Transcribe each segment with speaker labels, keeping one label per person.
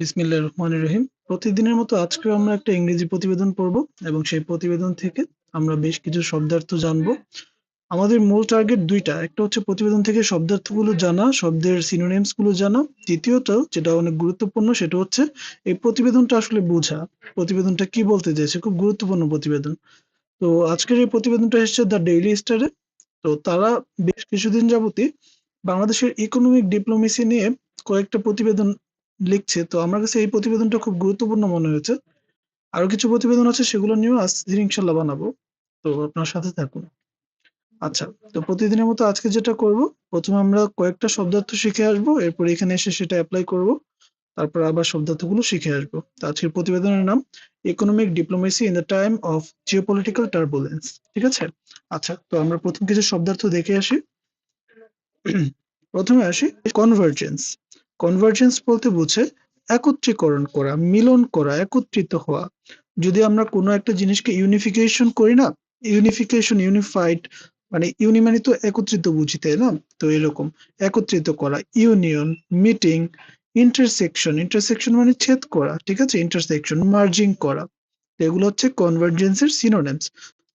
Speaker 1: বিসমিল্লাহ রহমান রহিম। প্রতিদিনের মতো আজকেও আমরা একটা ইংরেজি প্রতিবেদন পড়ব এবং সেই প্রতিবেদন থেকে আমরা বেশ কিছু শব্দার্থ জানব। আমাদের মূল টার্গেট দুইটা, একটা হচ্ছে প্রতিবেদন থেকে শব্দার্থগুলো জানা, শব্দের সিনোনিমসগুলো জানা। দ্বিতীয়ত যেটা অনেক গুরুত্বপূর্ণ, সেটা হচ্ছে এই প্রতিবেদনটা আসলে বোঝা। প্রতিবেদনটা কি বলতে চাইছে? খুব গুরুত্বপূর্ণ প্রতিবেদন। তো আজকের এই প্রতিবেদনটা এসেছে দ্য ডেইলি স্টারে। তো তারা বেশ কিছুদিন যাবতই বাংলাদেশের ইকোনমিক ডিপ্লোমেসি নিয়ে কয়েকটা প্রতিবেদন লিখছে, তো আমার কাছে এই প্রতিবেদনটা খুব গুরুত্বপূর্ণ মনে হয়েছে। আরও কিছু প্রতিবেদন আছে, সেগুলো নিয়েও আজকে ইনশাল্লাহ বানাবো। তো আপনার সাথে থাকুন। আচ্ছা তো প্রতিদিনের মতো আজকে যেটা করব, প্রথমে আমরা কয়েকটা শব্দার্থ শিখে আসব, এরপর এখানে এসে সেটা অ্যাপ্লাই করব, তারপর আবার শব্দার্থগুলো শিখে আসব। তো আজকের প্রতিবেদনের নাম economic diplomacy in the time of geopolitical turbulence ঠিক আছে? আচ্ছা তো আমরা প্রথম কিছু শব্দার্থ দেখে আসি। প্রথমে আসি কনভার্জেন্স কনভার্জেন্স বলতে বোঝে একত্রীকরণ করা, মিলন করা, একত্রিত হওয়া। যদি আমরা কোনো একটা জিনিসকে ইউনিফিকেশন করি না ইউনিফিকেশন ইউনিফাইড মানে ইউনি মানে তো একত্রিত বুঝি, তাই না? তো এরকম, একত্রিত করা ইউনিয়ন মিটিং ইন্টারসেকশন ইন্টারসেকশন মানে ছেদ করা, ঠিক আছে? ইন্টারসেকশন মার্জিং করা। এগুলো হচ্ছে কনভার্জেন্সের সিনোনেমস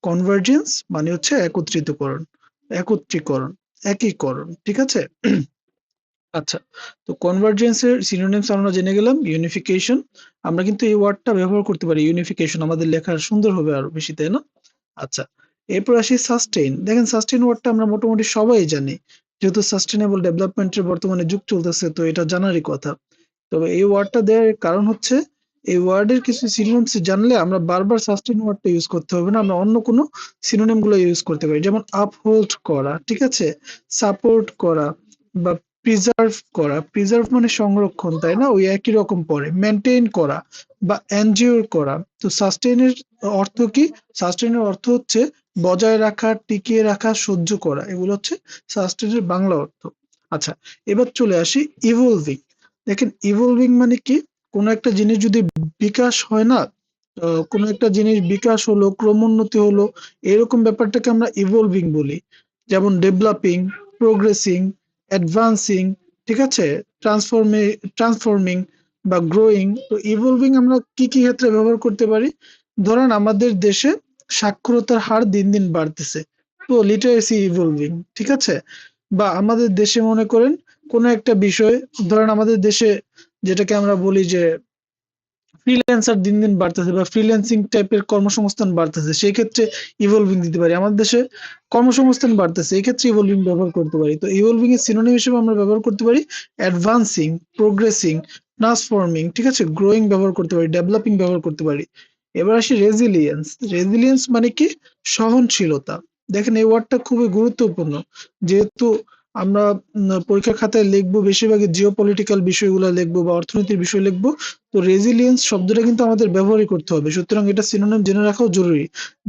Speaker 1: কনভার্জেন্স মানে হচ্ছে একত্রিতকরণ, একত্রীকরণ, একীকরণ, ঠিক আছে? আচ্ছা তো কনভার্জেন্সের সিনোনিমস আমরা জেনে গেলাম ইউনিফিকেশন আমরা কিন্তু এই ওয়ার্ডটা ব্যবহার করতে পারি ইউনিফিকেশন আমাদের লেখা সুন্দর হবে আরও বেশি, তাই না? আচ্ছা এরপর আসি সাস্টেইন দেখেন সাস্টেইন ওয়ার্ডটা আমরা মোটামুটি সবাই জানি, যেহেতু সাস্টেনেবল ডেভেলপমেন্টের বর্তমানে যুগ চলতেছে, তো এটা জানারই কথা। তবে এই ওয়ার্ডটা দেওয়ার কারণ হচ্ছে, এই ওয়ার্ডের কিছু সিনোনিমস জানলে আমরা বারবার সাস্টেইন ওয়ার্ডটা ইউজ করতে হবে না, আমরা অন্য কোনো সিনোনিমগুলো ইউজ করতে পারি। যেমন আপহোল্ড করা, ঠিক আছে? সাপোর্ট করা বা প্রিজার্ভ করা প্রিজার্ভ মানে সংরক্ষণ, তাই না? ওই একই রকম পড়ে মেনটেন করা বা এনজিওর করা। তো সাস্টেইনের অর্থ কি? সাস্টেইনের অর্থ হচ্ছে বজায় রাখা, টিকিয়ে রাখা, সহ্য করা। এগুলো হচ্ছে সাস্টেইনের বাংলা অর্থ। আচ্ছা এবার চলে আসি ইভলভিং দেখেন ইভলভিং মানে কি? কোনো একটা জিনিস যদি বিকাশ হয় না কোনো একটা জিনিস বিকাশ হলো, ক্রমোন্নতি হলো, এরকম ব্যাপারটাকে আমরা ইভলভিং বলি। যেমন ডেভেলপিং প্রোগ্রেসিং অ্যাডভান্সিং ঠিক আছে? ট্রান্সফর্মে ট্রান্সফর্মিং বা গ্রোয়িং তো ইভলভিং আমরা কি কি ক্ষেত্রে ব্যবহার করতে পারি? ধরেন আমাদের দেশে সাক্ষরতার হার দিন দিন বাড়তেছে, তো লিটারেসি ইভলভিং ঠিক আছে? বা আমাদের দেশে মনে করেন কোনো একটা বিষয়, ধরেন আমাদের দেশে যেটাকে আমরা বলি যে ফ্রিল্যান্সার দিন দিন বাড়তেছে বা ফ্রিল্যান্সিং টাইপের কর্মসংস্থান বাড়তেছে, সেই ক্ষেত্রে ইভলভিং দিতে পারি। আমাদের দেশে কর্মসংস্থান বাড়তেছে, এই ক্ষেত্রে ইভলভিং ব্যবহার করতে পারি। তো ইভলভিং এর সিনোনিম হিসেবে আমরা ব্যবহার করতে পারি অ্যাডভান্সিং প্রোগ্রেসিং ট্রান্সফর্মিং ঠিক আছে? গ্রোয়িং ব্যবহার করতে পারি ডেভেলপিং ব্যবহার করতে পারি। এবার আসি রেজিলিয়েন্স রেজিলিয়েন্স মানে কি? সহনশীলতা। দেখেন এই ওয়ার্ডটা খুবই গুরুত্বপূর্ণ। যেহেতু আমরা পরীক্ষার খাতায় লিখব, বেশিরভাগই জিও পলিটিক্যাল বিষয়গুলো লিখব বা অর্থনীতির বিষয় লিখব। তো রেজিলিয়েন্স শব্দটা কিন্তু আমাদের ব্যবহারই করতে হবে। সুতরাং এটা সিনোনিম জেনে রাখাও জরুরি।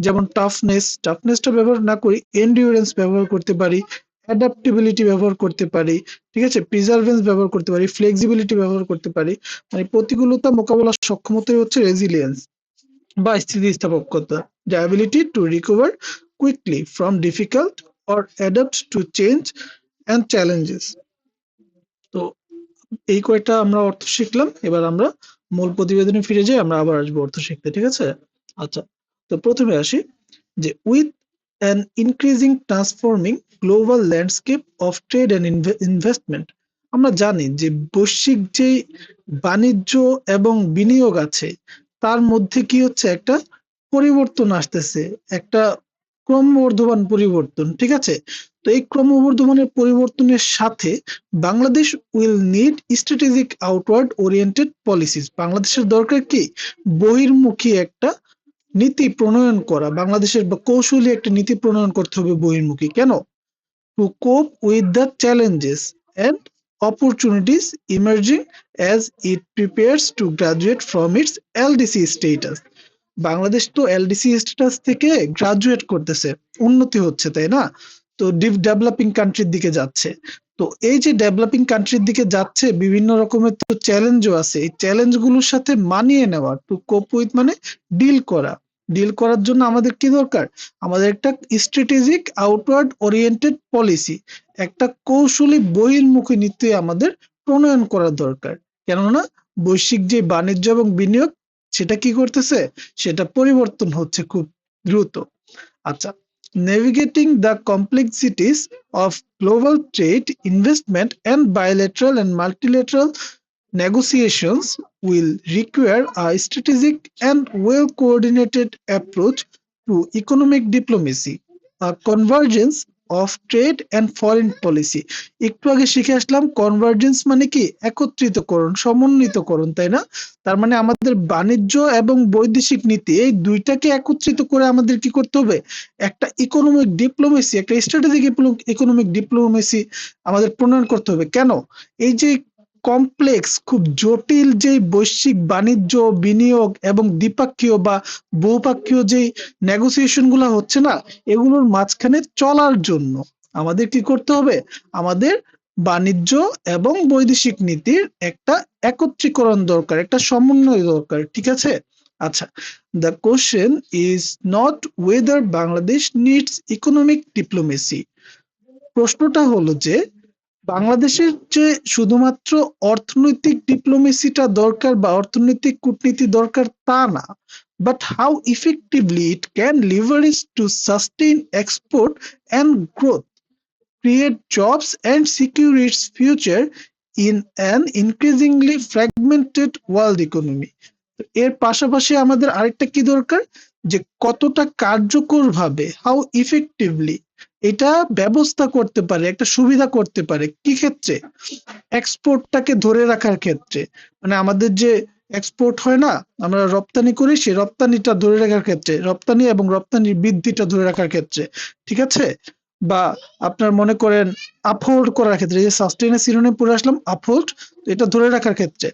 Speaker 1: যেমন টাফনেস টাফনেসটা ব্যবহার না করি এন্ডিউরেন্স ব্যবহার করতে পারি অ্যাডাপ্টেবিলিটি ব্যবহার করতে পারি, ঠিক আছে? প্রিজার্ভেন্স ব্যবহার করতে পারি ফ্লেক্সিবিলিটি ব্যবহার করতে পারি। মানে প্রতিকূলতা মোকাবেলার সক্ষমতাই হচ্ছে রেজিলিয়েন্স বা স্থিতিস্থাপকতা। The ability to recover quickly from difficult or adapt to change and challenges তো এই কয়েকটা আমরা অর্থ শিখলাম। এবার আমরা মূল প্রতিবেদনে ফিরে যাই, আমরা আবার আসব অর্থ শিখতে, ঠিক আছে? আচ্ছা তো প্রথমে আসি যে with an increasing transforming global landscape of trade and investment আমরা জানি যে বৈশ্বিক যে বাণিজ্য এবং বিনিয়োগ আছে, তার মধ্যে কি হচ্ছে? একটা পরিবর্তন আসতেছে। একটা ক্রমবর্ধমান পরিবর্তন, ঠিক আছে? তো এই ক্রমবর্ধমানের পরিবর্তনের সাথে Bangladesh will need strategic outward oriented policies বাংলাদেশের দরকার কি? বহির্মুখী একটা নীতি প্রণয়ন করা। বাংলাদেশের কৌশলী একটা নীতি প্রণয়ন করতে হবে বহির্মুখী। কেন? To cope with the challenges and opportunities emerging as it prepares to graduate from its LDC status Bangladesh তো এলডিসি স্ট্যাটাস থেকে গ্রাজুয়েট করতেছে, উন্নতি হচ্ছে, তাই না? তো ডেভেলপিং কান্ট্রির দিকে যাচ্ছে। তো এই যে ডেভেলপিং কান্ট্রির দিকে যাচ্ছে, বিভিন্ন রকমের তো চ্যালেঞ্জও আছে। এই চ্যালেঞ্জগুলোর সাথে মানিয়ে নেওয়া টু কোপ উইথ মানে ডিল করা। ডিল করার জন্য আমাদের কি দরকার? আমাদের একটা স্ট্র্যাটেজিক আউটওয়ার্ড ওরিয়েন্টেড পলিসি একটা কৌশলী বহির্মুখী নীতি আমাদের প্রণয়ন করা দরকার। কেননা বৈশ্বিক যে বাণিজ্য এবং বিনিয়োগ সেটা কি করতেছে? সেটা পরিবর্তন হচ্ছে খুব দ্রুত। আচ্ছা navigating the complexities of global trade investment and bilateral and multilateral negotiations will require a strategic and well coordinated approach to economic diplomacy a convergence of trade and foreign policy একটু আগে শিখে আসলাম কনভার্জেন্স মানে কি? একত্রিতকরণ, সমন্বিতকরণ, তাই না? তার মানে আমাদের বাণিজ্য এবং বৈদেশিক নীতি, এই দুইটাকে একত্রিত করে আমাদের কি করতে হবে? একটা ইকোনমিক ডিপ্লোমেসি একটা স্ট্র্যাটেজিক ইকোনমিক ডিপ্লোমেসি আমাদের প্রণয়ন করতে হবে। কেন? এই যে কমপ্লেক্স খুব জটিল যে বৈশ্বিক বাণিজ্য, বিনিয়োগ এবং দ্বিপাক্ষীয় বা বহুপাক্ষীয় যে নেগোসিয়েশনগুলো হচ্ছে না, এগুলোর মাঝখানে চলার জন্য আমাদের কি করতে হবে? আমাদের বাণিজ্য এবং বৈদেশিক নীতির একটা একত্রীকরণ দরকার, একটা সমন্বয় দরকার, ঠিক আছে? আচ্ছা the question is not whether Bangladesh needs economic diplomacy প্রশ্নটা হলো যে বাংলাদেশের যে শুধুমাত্র অর্থনৈতিক ডিপ্লোমেসিটা দরকার বা অর্থনৈতিক কূটনীতি দরকার তা না but how effectively it can leverage to sustain export and growth create jobs and secure future in an increasingly fragmented world economy এর পাশাপাশি আমাদের আরেকটা কি দরকার? যে কতটা কার্যকরভাবে হাউ ইফেক্টিভলি এটা ব্যবস্থা করতে পারে, একটা সুবিধা করতে পারে। কি ক্ষেত্রে? এক্সপোর্টটাকে ধরে রাখার ক্ষেত্রে। মানে আমাদের যে এক্সপোর্ট হয় না, আমরা রপ্তানি করি, সেই রপ্তানিটা ধরে রাখার ক্ষেত্রে, রপ্তানি এবং রপ্তানির বৃদ্ধিটা ধরে রাখার ক্ষেত্রে, ঠিক আছে? বা আপনার মনে করেন আপহোল্ড করার ক্ষেত্রে যে সাস্টেইনের সিনোনিম পড়ে আসলাম আপহোল্ড এটা ধরে রাখার ক্ষেত্রে।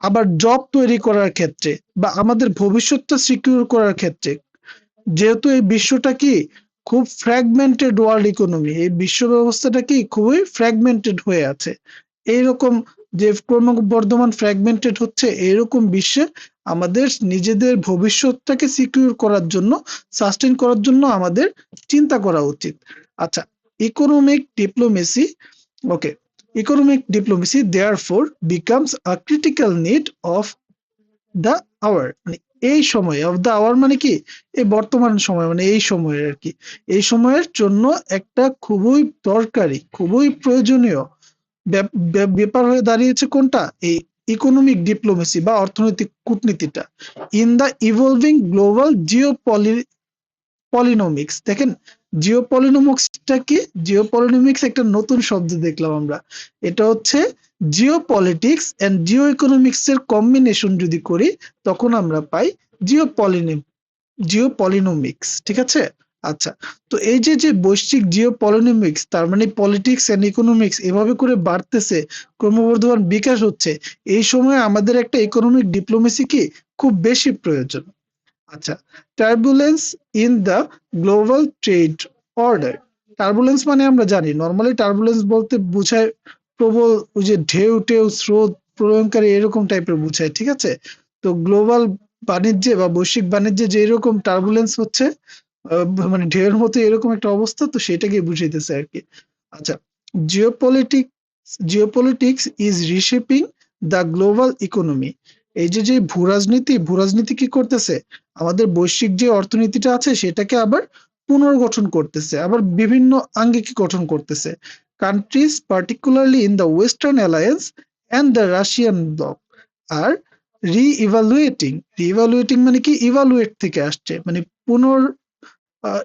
Speaker 1: আবার জব তৈরি করার ক্ষেত্রে, বা আমাদের ভবিষ্যৎটা সিকিউর করার ক্ষেত্রে। যেহেতু এই বিশ্বটা কি খুব ফ্র্যাগমেন্টেড ওয়ার্ল্ড ইকোনমি এই বিশ্ব ব্যবস্থাটা কি খুবই ফ্র্যাগমেন্টেড হয়ে আছে। এইরকম যে ক্রমবর্ধমান ফ্র্যাগমেন্টেড হচ্ছে এরকম বিশ্বে আমাদের নিজেদের ভবিষ্যৎটাকে সিকিউর করার জন্য সাস্টেন করার জন্য আমাদের চিন্তা করা উচিত। আচ্ছা economic diplomacy okay economic diplomacy therefore becomes a critical need of the hour মানে এই সময়ে অফ দ্য আওয়ার মানে কি? এই বর্তমান সময় মানে এই সময়ের আর কি। এই সময়ের জন্য একটা খুবই দরকারি, খুবই প্রয়োজনীয় ব্যাপার হয়ে দাঁড়িয়েছে কোনটা? এই ইকোনমিক ডিপ্লোমেসি বা অর্থনৈতিক কূটনীতিটা। In the evolving global geo poly polynomics দেখেন জিও পলিনোমিক্সটা কি জিও পলিনোমিক্স একটা নতুন শব্দ দেখলাম আমরা। এটা হচ্ছে geo politics and geo economics এর কম্বিনেশন যদি করি, তখন আমরা পাই জিও পলিনোমিক্স ঠিক আছে? আচ্ছা তো এই যে যে বৈশ্বিক জিও পলিনোমিক্স তার মানে পলিটিক্স এন্ড ইকোনমিক্স এভাবে করে বাড়তেছে, ক্রমবর্ধমান বিকাশ হচ্ছে, এই সময় আমাদের একটা ইকোনমিক ডিপ্লোমেসি কি? খুব বেশি প্রয়োজন। আচ্ছা turbulence in the global trade order turbulence মানে আমরা জানি নর্মালি টার্বুলেন্স বলতে বোঝায় প্রবল, ওই যে ঢেউ টেউ, স্রোত প্রলয়ঙ্কারী এরকম টাইপের বোঝায়, ঠিক আছে? তো গ্লোবাল বাণিজ্যে বা বৈশ্বিক বাণিজ্যে যে এরকম টার্বুলেন্স হচ্ছে মানে ঢেউয়ের মতো এরকম একটা অবস্থা, তো সেটাকে বুঝাইতেছে আর কি। আচ্ছা geopolitics geopolitics is reshaping the global economy এই যে যে ভূরাজনীতি ভূরাজনীতি কি করতেছে? আমাদের বৈশ্বিক যে অর্থনীতিটা আছে সেটাকে আবার পুনর্গঠন করতেছে। আবার বিভিন্ন আঙ্গিকে গঠন করতেছে? Countries particularly in the western alliance and the Russian bloc are reevaluating reevaluating মানে কি? ইভালুয়েট থেকে আসছে। মানে পুনর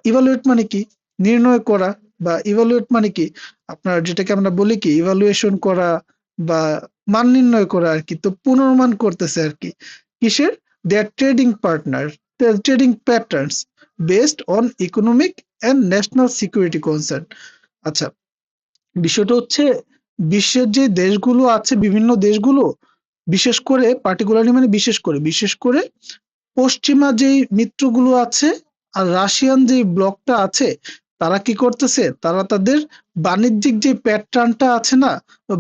Speaker 1: ইভালুয়েট মানে কি? নির্ণয় করা বা ইভালুয়েট মানে কি? আপনার যেটাকে আমরা বলি কি? ইভালুয়েশন করা বা মান নির্ণয় করা আর কি, তো পুনর্মান করতেছে আর কি। কিসের? Their trading partner trading patterns based on economic and national security concern আচ্ছা বিষয়টা হচ্ছে বিশ্বের যে দেশগুলো আছে, বিভিন্ন দেশগুলো, বিশেষ করে পার্টিকুলারলি মানে বিশেষ করে বিশেষ করে পশ্চিমা যেই মিত্রগুলো আছে আর রাশিয়ান যে ব্লকটা আছে তারা কি করতেছে? তারা তাদের বাণিজ্যিক যে প্যাটার্নটা আছে না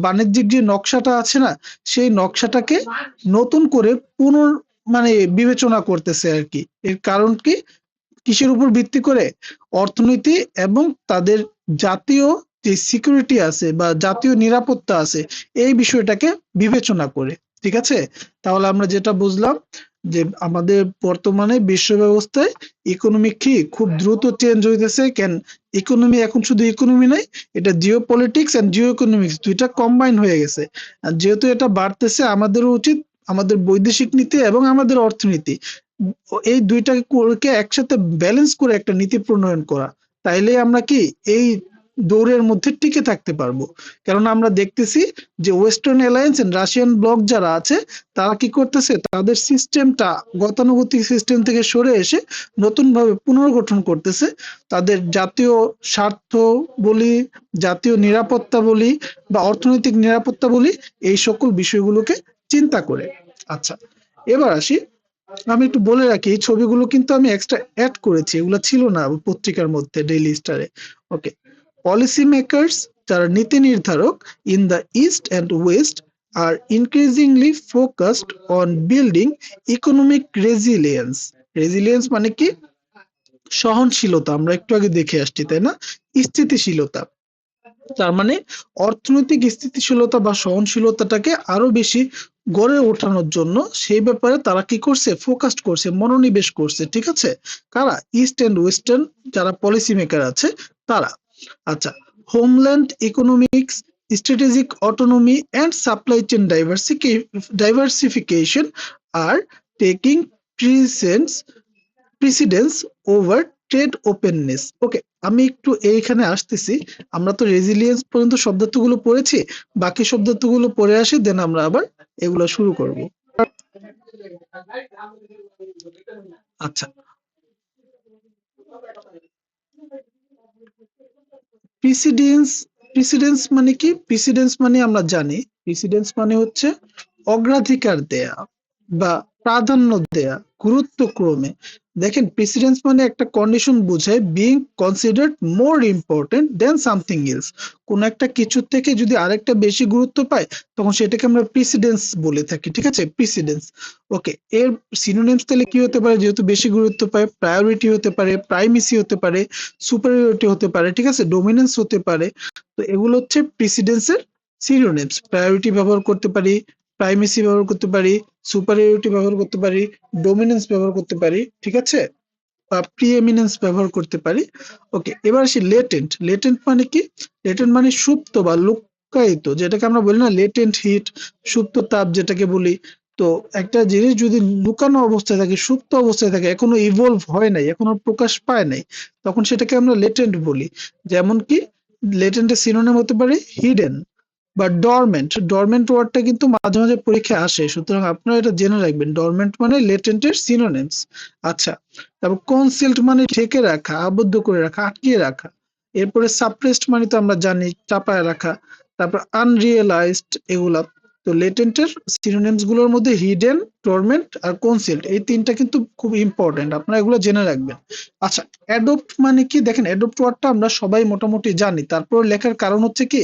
Speaker 1: বাণিজ্যিক যে নকশাটা আছে না, সেই নকশাটাকে নতুন করে পুনর মানে বিবেচনা করতেছে আর কি। এর কারণ কি? কিসের উপর ভিত্তি করে? অর্থনীতি এবং তাদের জাতীয় যে সিকিউরিটি আছে বা জাতীয় নিরাপত্তা আছে, এই বিষয়টাকে বিবেচনা করে। ঠিক আছে? তাহলে আমরা যেটা বুঝলাম যে আমাদের বর্তমানে বিশ্ব ব্যবস্থায় ইকোনমিক কি খুব দ্রুত চেঞ্জ হইতেছে কেন? ইকোনমি এখন শুধু ইকোনমি নাই এটা geo politics and geo economics দুইটা কম্বাইন হয়ে গেছে। আর যেহেতু এটা বাড়তেছে আমাদেরও উচিত আমাদের বৈদেশিক নীতি এবং আমাদের অর্থনীতি এই দুইটাকে একসাথে ব্যালেন্স করে একটা নীতি প্রণয়ন করা। তাইলে আমরা কি এই দৌড়ের মধ্যে টিকে থাকতে পারব। কেননা আমরা দেখতেছি যে western alliance and Russian bloc যারা আছে, তারা কি করতেছে? তাদের সিস্টেমটা গতানুগতিক সিস্টেম থেকে সরে এসে নতুন ভাবে পুনর্গঠন করতেছে। তাদের জাতীয় স্বার্থ বলি, জাতীয় নিরাপত্তা বলি বা অর্থনৈতিক নিরাপত্তা বলি, এই সকল বিষয়গুলোকে চিন্তা করে। আচ্ছা এবার আসি। আমি একটু বলে রাখি, এই ছবিগুলো কিন্তু আমি এক্সট্রা অ্যাড করেছি। এগুলো ছিল না পত্রিকার মধ্যে ডেইলি স্টারে ওকে পলিসি মেকার্স যারা নীতি নির্ধারক in the east and west are increasingly focused on building economic resilience resilience মানে কি? সহনশীলতা। আমরা একটু আগে দেখে আসছি, তাই না? স্থিতিশীলতা। তার মানে অর্থনৈতিক স্থিতিশীলতা বা সহনশীলতাটাকে আরও বেশি গড়ে ওঠানোর জন্য সেই ব্যাপারে তারা কি করছে? ফোকাসড করছে, মনোনিবেশ করছে, ঠিক আছে? কারা? ইস্ট এন্ড ওয়েস্টার্ন যারা পলিসি মেকার আছে, তারা। আচ্ছা homeland economics strategic autonomy and supply chain diversification are taking presence precedence over trade openness okay আমি একটু এইখানে আসতেছি। আমরা তো রেজিলিয়েন্স পর্যন্ত শব্দার্থগুলো পড়েছি। বাকি শব্দার্থগুলো পড়ে আসি দেন আমরা আবার এগুলো শুরু করব। আচ্ছা। প্রিসিডেন্স প্রিসিডেন্স মানে কি? প্রিসিডেন্স মানে আমরা জানি। প্রিসিডেন্স মানে হচ্ছে অগ্রাধিকার দেয়া বা প্রাধান্য দেয়া, গুরুত্বক্রমে। দেখেন প্রেসিডেন্স মানে একটা কন্ডিশন বোঝায় being considered more important than something else কোন একটা কিছু থেকে যদি আরেকটা বেশি গুরুত্ব পায়, তখন সেটাকে আমরা প্রেসিডেন্স বলে থাকি, ঠিক আছে? প্রেসিডেন্স ওকে এর সিনোনিমস তাহলে কি হতে পারে? যেহেতু বেশি গুরুত্ব পায় প্রায়োরিটি হতে পারে প্রাইমেসি হতে পারে সুপারিয়রিটি হতে পারে, ঠিক আছে? ডোমিনেন্স হতে পারে। তো এগুলো হচ্ছে প্রেসিডেন্সের সিনোনিমস প্রায়োরিটি ব্যবহার করতে পারি প্রাইমেসি ব্যবহার করতে পারি সুপারিয়রিটি ব্যবহার করতে পারি ডোমিনেন্স ব্যবহার করতে পারি, ঠিক আছে? বা প্রিএমিনেন্স ব্যবহার করতে পারি। ওকে এবার আসি লেটেন্ট লেটেন্ট মানে কি? লেটেন্ট মানে সুপ্ত বা লুকায়িত যেটাকে আমরা বলি না লেটেন্ট হিট সুপ্ত তাপ যেটাকে বলি। তো একটা জিনিস যদি লুকানো অবস্থায় থাকে, সুপ্ত অবস্থায় থাকে, এখনও ইভলভ হয় নাই, এখনও প্রকাশ পায় নাই, তখন সেটাকে আমরা লেটেন্ট বলি। যেমন কি? লেটেন্টের সিনোনিম হতে পারে হিডেন বা ডরমেন্ট ডরমেন্ট ওয়ার্ডটা কিন্তু মাঝে মাঝে পরীক্ষায় আসে। সুতরাং আপনারা এটা জেনে রাখবেন। ডরমেন্ট মানে লেটেন্টের সিনোনিমস আচ্ছা তারপর কনসিল্ট মানে ঢেকে রাখা, আবদ্ধ করে রাখা, আটকিয়ে রাখা। এরপরে সাপ্রেসড মানে তো আমরা জানি, চাপায় রাখা। তারপর আনরিয়েলাইজড এগুলা। তো লেটেন্টের সিনোনিমসগুলোর মধ্যে হিডেন ডরমেন্ট আর কনসিল্ট এই তিনটা কিন্তু খুব ইম্পর্টেন্ট আপনারা এগুলো জেনে রাখবেন। আচ্ছা অ্যাডপ্ট মানে কি? দেখেন অ্যাডপ্ট ওয়ার্ডটা আমরা সবাই মোটামুটি জানি। তারপর লেখার কারণ হচ্ছে কি?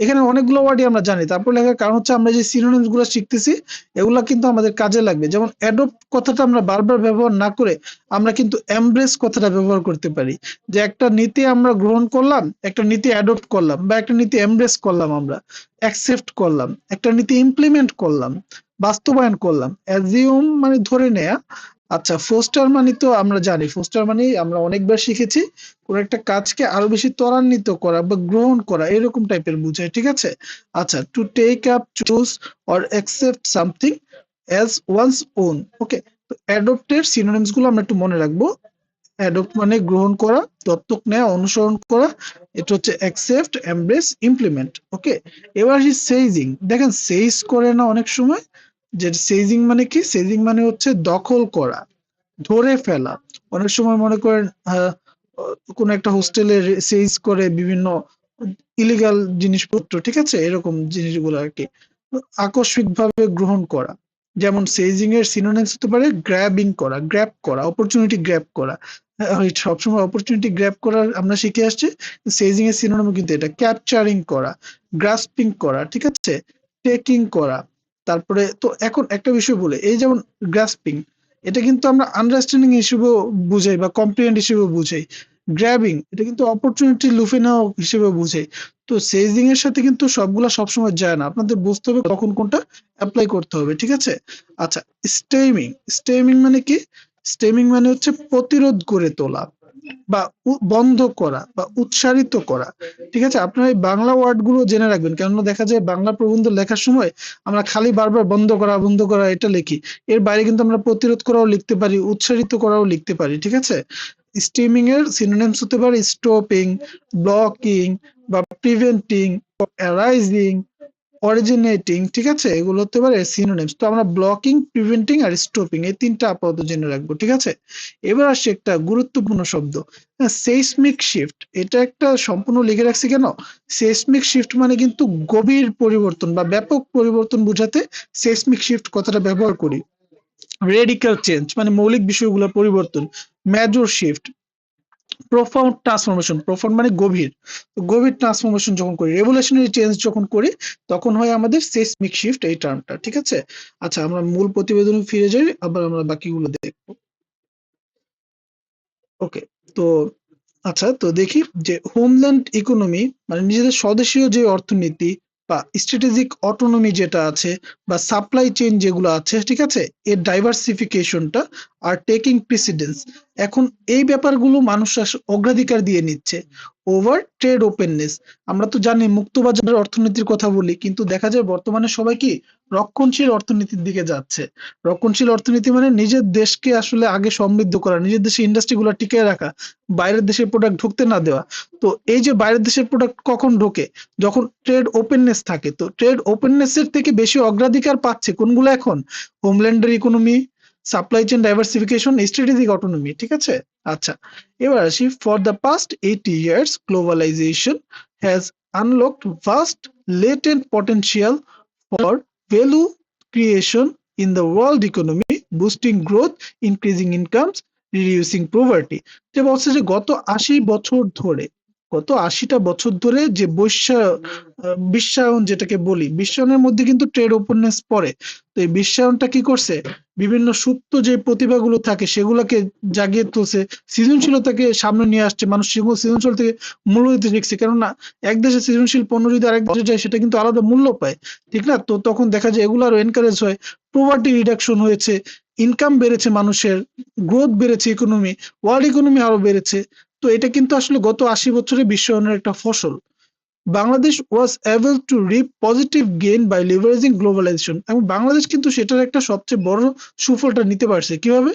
Speaker 1: এখানে অনেকগুলো ওয়ার্ডই আমরা জানি। তারপর লেখার কারণ হচ্ছে আমরা যে সিনোনিমসগুলো শিখতেছি, এগুলা কিন্তু আমাদের কাজে লাগবে। যেমন অ্যাডপ্ট কথাটা আমরা বারবার ব্যবহার না করে আমরা কিন্তু এমব্রেস কথাটা ব্যবহার করতে পারি। যে একটা নীতি আমরা গ্রহণ করলাম, একটা নীতি অ্যাডপ্ট করলাম বা একটা নীতি এমব্রেস করলাম আমরা অ্যাকসেপ্ট করলাম, একটা নীতি ইমপ্লিমেন্ট করলাম, বাস্তবায়ন করলাম অ্যাজিউম মানে ধরে নেয়া আচ্ছা ফোস্টার মানে তো আমরা জানি। ফোস্টার মানে আমরা অনেকবার শিখেছি। কোন একটা কাজকে আরও বেশি ত্বরান্বিত করা বা গ্রহণ করা, এরকম টাইপের বুঝায়, ঠিক আছে? আচ্ছা to take up choose or accept something as one's own okay তো অ্যাডপ্টের সিনোনিমসগুলো আমরা একটু মনে রাখব। অ্যাডপ্ট মানে গ্রহণ করা, দত্তক নেওয়া অনুসরণ করা, এটা হচ্ছে অ্যাকসেপ্ট এমব্রেস ইমপ্লিমেন্ট ওকে এবার আসি সেইজিং দেখেন সেইজ করে না অনেক সময়। যে সেজিং মানে কি? সেজিং মানে হচ্ছে দখল করা, ধরে ফেলা। অনেক সময় মনে করেন কোন একটা হোস্টেলে সেজ করে বিভিন্ন ইলিগাল জিনিসপত্র, ঠিক আছে? এরকম জিনিসগুলো আর কি আকস্মিক ভাবে গ্রহণ করা। যেমন সেইজিং এর সিনোনিমস হতে পারে গ্র্যাবিং করা গ্র্যাব করা অপরচুনিটি গ্র্যাব করা। সবসময় অপরচুনিটি গ্র্যাব করার আমরা শিখে আসছি সেইজিং এর সিনোনিম কিন্তু এটা। ক্যাপচারিং করা গ্রাসপিং করা, ঠিক আছে? টেকিং করা। তারপরে তো এখন একটা বিষয় বলে, এই যেমন গ্রাসপিং এটা কিন্তু আমরা আন্ডারস্ট্যান্ডিং হিসেবেও বুঝাই বা কম্প্রিহেন্ড হিসেবে বুঝাই। গ্র্যাবিং এটা কিন্তু অপরচুনিটি লুফে নেওয়া হিসেবে বুঝাই। তো সেজিং এর সাথে কিন্তু সবগুলা সবসময় যায় না। আপনাদের বুঝতে হবে কখন কোনটা অ্যাপ্লাই করতে হবে, ঠিক আছে? আচ্ছা স্টেমিং স্টেমিং মানে কি? স্টেমিং মানে হচ্ছে প্রতিরোধ করে তোলা। বা বন্ধ করা বা উৎসারিত করা। ঠিক আছে? আপনারা এই বাংলা ওয়ার্ডগুলো জেনে রাখবেন। কেননা দেখা যায় বাংলা প্রবন্ধ লেখার সময় আমরা খালি বারবার বন্ধ করা বন্ধ করা এটা লিখি। এর বাইরে কিন্তু আমরা প্রতিরোধ করাও লিখতে পারি উৎসারিত করাও লিখতে পারি। ঠিক আছে? স্টিমিং এর সিনোনিমস হতে পারে স্টপিং ব্লকিং বা প্রিভেন্টিং অ্যারাইজিং অরিজিনেটিং ঠিক আছে? এগুলো হতে পারে সিনোনিমস তো আমরা ব্লকিং প্রিভেন্টিং আর স্টপিং এই তিনটা আপাতত জেনে রাখব, ঠিক আছে? এবার আসছে একটা গুরুত্বপূর্ণ শব্দ। সেইসমিক শিফট এটা একটা সম্পূর্ণ লিখে রাখছি কেন? সেইসমিক শিফট মানে কিন্তু গভীর পরিবর্তন বা ব্যাপক পরিবর্তন বোঝাতে সেইসমিক শিফট কথাটা ব্যবহার করি। রেডিক্যাল চেঞ্জ মানে মৌলিক বিষয়গুলো পরিবর্তন major shift profound transformation profound মানে গভীর। গভীর ট্রান্সফরমেশন যখন করি রেভলিউশনারি চেঞ্জ যখন করি, তখন হয় আমাদের সেসমিক শিফট এই টার্মটা ঠিক আছে? আচ্ছা আমরা মূল প্রতিবেদনে ফিরে যাই, আবার আমরা বাকিগুলো দেখব। ওকে তো আচ্ছা তো দেখি যে হোমল্যান্ড ইকোনমি মানে নিজেদের স্বদেশীয় যে অর্থনীতি বা স্ট্র্যাটেজিক অটোনমি যেটা আছে বা সাপ্লাই চেইন যেগুলো আছে, ঠিক আছে? এর ডাইভার্সিফিকেশনটা আর টেকিং প্রেসিডেন্স এখন এই ব্যাপারগুলো মানুষ অগ্রাধিকার দিয়ে নিচ্ছে। ওভার ট্রেড ওপেননেস আমরা তো জানি মুক্তবাজারের অর্থনীতির কথা বলি, কিন্তু দেখা যায় বর্তমানে সবাই কি রক্ষণশীল অর্থনীতির দিকে যাচ্ছে। রক্ষণশীল অর্থনীতি মানে নিজের দেশকে আসলে আগে সমৃদ্ধ করা, নিজের দেশে ইন্ডাস্ট্রি গুলো টিকিয়ে রাখা, বাইরের দেশের প্রোডাক্ট ঢুকতে না দেওয়া। তো এই যে বাইরের দেশের প্রোডাক্ট কখন ঢোকে? যখন ট্রেড ওপেননেস থাকে। তো ট্রেড ওপেননেস এর থেকে বেশি অগ্রাধিকার পাচ্ছে কোনগুলো এখন? হোমল্যান্ডের economy supply chain diversification strategic autonomy ঠিক আছে? আচ্ছা এবার আসি for the past eighty years globalization has unlocked vast latent potential for value creation in the world economy boosting growth increasing incomes reducing poverty যে বলছে যে গত আশি বছর ধরে গত আশিটা বছর ধরে যে বৈশা আহ, বিশ্বায়ন যেটাকে বলি বিশ্বায়নের মধ্যে কিন্তু ট্রেড ওপেননেস পড়ে। তো এই বিশ্বায়নটা কি করছে? বিভিন্ন সুপ্ত যে প্রতিভাগুলো থাকে সেগুলোকে জাগিয়ে তুলছে, সৃজনশীলতাকে সামনে নিয়ে আসছে, মানুষ সৃজনশীল থেকে মূল্য দিতে শিখছে। কেননা এক দেশে সৃজনশীল পণ্য যদি আরেক দেশে যায়, সেটা কিন্তু আলাদা মূল্য পায়, ঠিক না? তো তখন দেখা যায় এগুলো আরও এনকারেজ হয় প্রভার্টি রিডাকশন হয়েছে ইনকাম বেড়েছে মানুষের গ্রোথ বেড়েছে ইকোনমি ওয়ার্ল্ড ইকোনমি আরও বেড়েছে। তো এটা কিন্তু আসলে গত আশি বছরে বিশ্বায়নের একটা ফসল। Bangladesh was able to reap positive gain by leveraging globalization এবং বাংলাদেশ কিন্তু সেটার একটা সবচেয়ে বড় সুফলটা নিতে পারছে। কীভাবে?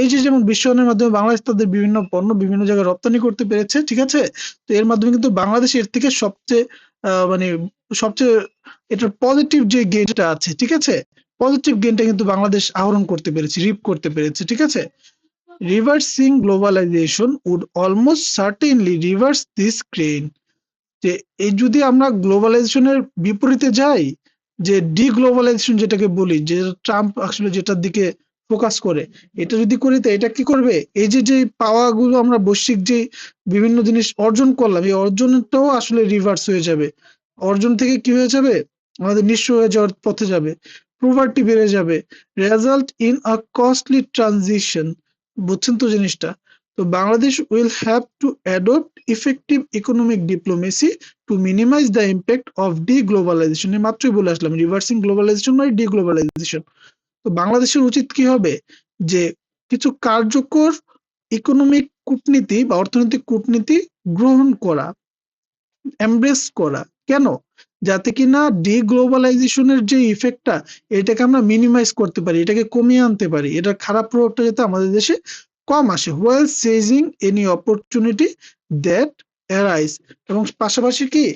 Speaker 1: এই যে যেমন বিশ্বায়নের মাধ্যমে বাংলাদেশ তাদের বিভিন্ন পণ্য বিভিন্ন জায়গায় রপ্তানি করতে পেরেছে, ঠিক আছে? তো এর মাধ্যমে কিন্তু বাংলাদেশ এর থেকে সবচেয়ে মানে সবচেয়ে এটার পজিটিভ যে গেইনটা আছে, ঠিক আছে? পজিটিভ গেইনটা কিন্তু বাংলাদেশ আহরণ করতে পেরেছে রিপ করতে পেরেছে, ঠিক আছে? Reversing globalization would almost certainly reverse this gain যে এই যদি আমরা গ্লোবালাইজেশনের বিপরীতে যাই, যে ডিগ্লোবালাইজেশন যেটাকে বলি, যে ট্রাম্প আসলে যেটার দিকে ফোকাস করে, এটা যদি করি তো এটা কি করবে? এই যে যে পাওয়াগুলো আমরা বৈশ্বিক যে বিভিন্ন জিনিস অর্জন করলাম, এই অর্জনটাও আসলে রিভার্স হয়ে যাবে। অর্জন থেকে কি হয়ে যাবে? আমাদের নিঃস্ব হয়ে যাওয়ার পথে যাবে প্রভার্টি বেড়ে যাবে। Result in a costly transition বুঝছেন তো জিনিসটা? তো Bangladesh will have to adopt effective economic diplomacy to minimize the impact of deglobalization মাত্রই বলে আসলাম রিভার্সিং গ্লোবালাইজেশন মানে ডিগ্লোবালাইজেশন তো বাংলাদেশের উচিত কি হবে? যে কিছু কার্যকর ইকোনমিক কূটনীতি বা অর্থনৈতিক কূটনীতি গ্রহণ করা এমব্রেস করা। কেন? যাতে কিনা ডিগ্লোবালাইজেশনের যে ইফেক্টটা এটাকে আমরা মিনিমাইজ করতে পারি, এটাকে কমিয়ে আনতে পারি। এটার খারাপ প্রভাবটা যাতে আমাদের দেশে কম আসে well seizing any opportunity that arise এবং পাশাপাশি কি?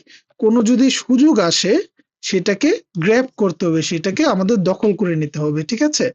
Speaker 1: কোনো যদি সুযোগ আসে, সেটাকে গ্র্যাব করতে হবে, সেটাকে আমাদের দখল করে নিতে হবে, ঠিক আছে?